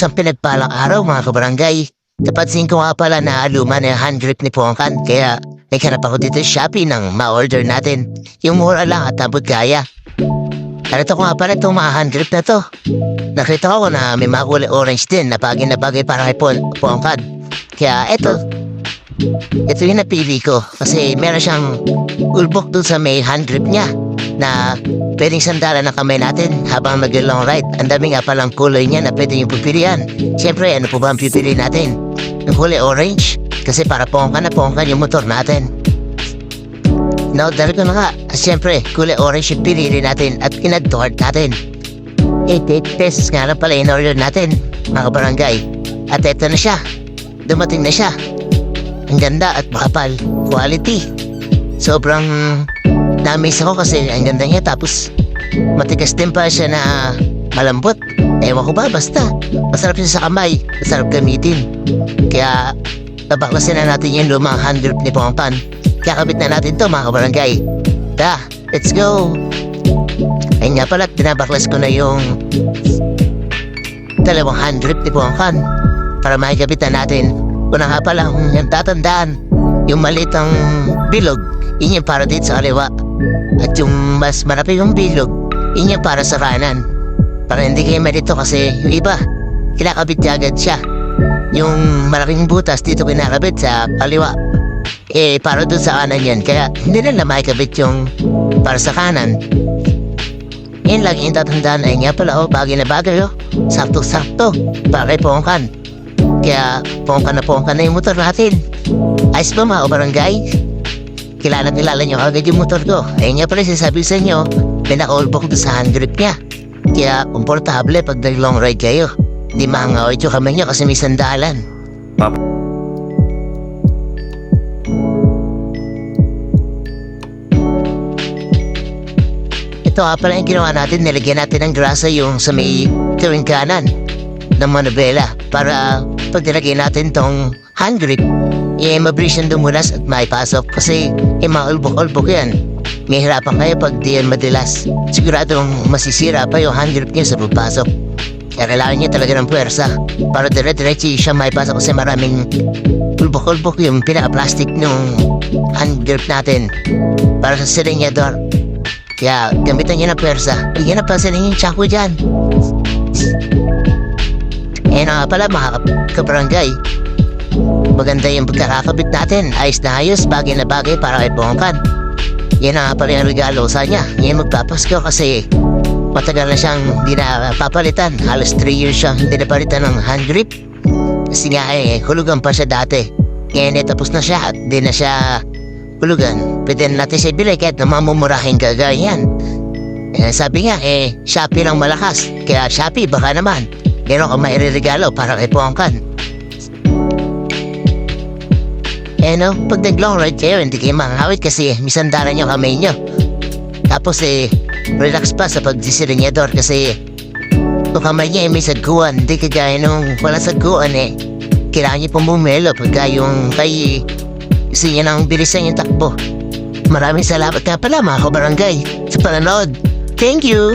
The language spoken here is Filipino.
Isang pinagpalang araw mga kabarangay. Napansin ko nga pala na luma na hand grip ni Pongkan kaya naghanap ako dito sa Shopee ng ma-order natin. Yung mura lang at abot kaya. Narito ko nga pala itong mga hand grip na to. Nakita ko na may mga kulay orange din na bagay na bagay para kay Pon Pongkan. Kaya eto, ito yung napili ko kasi meron siyang ulbok dun sa may hand grip niya na pwedeng sandalan ng kamay natin habang nag-long ride. Ang dami nga palang kulay niya na pwede yung pipilian. Siyempre, ano po ba ang pipili natin? Yung kulay orange? Kasi para pongkan na pongkan yung motor natin. No, dahil ko na nga. Siyempre, kulay orange yung pinili natin at kinadtort natin. 88 pesos nga lang pala in order natin, mga barangay. At eto na siya. Dumating na siya. Ang ganda at makapal. Quality. Sobrang Namiss ako kasi ang ganda niya tapos matigas din pa siya na malambot. Ewan ko ba, basta. Masarap siya sa kamay. Masarap gamitin. Kaya babaklasin na natin yung lumang hand grip ni Pongpan. Kaya kabit na natin to mga kabarangay. Da, let's go! Ayun nga pala, tinabaklas ko na yung dalawang hand grip ni Pongpan para makikabit na natin. Una nga pala, yung tatandaan, yung maliit ang bilog, yun yung para dito sa kaliwa. At yung mas malaki yung bilog, yun para sa kanan. Para hindi kayo malito kasi yung iba, kinakabit agad siya. Yung malaking butas dito kinakabit sa kaliwa. Eh, para doon sa kanan yan. Kaya hindi na makikabit yung para sa kanan. Yan lang yung tatandaan ay nga pala, oh, bagay na bagay, oh. Sakto-sakto, para kay Pongkan. Kaya, Pongkan na Pongkan na yung motor natin. Ayos ba mga barangay? Kilala kilala niyo agad yung motor ko. Ayun nga pala sinasabi sa inyo, pinaka-allbook doon sa hand grip niya. Kaya, komportable pag nag-long ride kayo. Hindi mahangawit yung kamay niyo kasi may sandalan. Ito nga pala yung ginawa natin, nilagyan natin ng grasa yung sa may tuwing kanan ng manubela para pag nilagay natin tong hand grip, eh, mabilis yung dumulas at maipasok kasi eh, mga ulbok-ulbok yan. May hirapan kayo pag di yan madalas. Siguradong masisira pa yung hand grip niya sa pagpasok. Kaya kailangan niya talaga ng puwersa para dire-diretso siya maipasok kasi maraming ulbok-ulbok yung pinaka-plastic ng hand grip natin para sa silinyador. Kaya gamitan niya ng puwersa. Bigyan na pa sa yung tsako dyan. Eh na nga pala mga kabarangay. Maganda yung pagkakakabit natin. Ayos na ayos, bagay na bagay para kay Bongkan. Yan na nga pala yung regalo sa niya. Yan magpapasko kasi matagal na siyang hindi na papalitan. Halos 3 years siyang hindi napalitan ng hand grip. Kasi nga eh, hulugan pa siya dati. Ngayon eh, tapos na siya at di na siya hulugan. Pwede na natin siya bilay kahit na mamumurahin kagaya yan. Eh, sabi nga eh, Shopee lang malakas. Kaya Shopee baka naman. Meron kang mairirigalo para kay Pongkan. Eh no, pag nag-long ride kayo, hindi kayo mangawit kasi may sandalan yung kamay nyo. Tapos eh, relax pa sa pagdisilinyador kasi kung kamay niya eh, may sagkuhan, hindi kagaya nung wala sagkuhan eh. Kailangan niyo pong bumelo pagka yung kay gusto niya nang bilisan yung takbo. Maraming salamat nga pala mga kabarangay sa panonood. Thank you!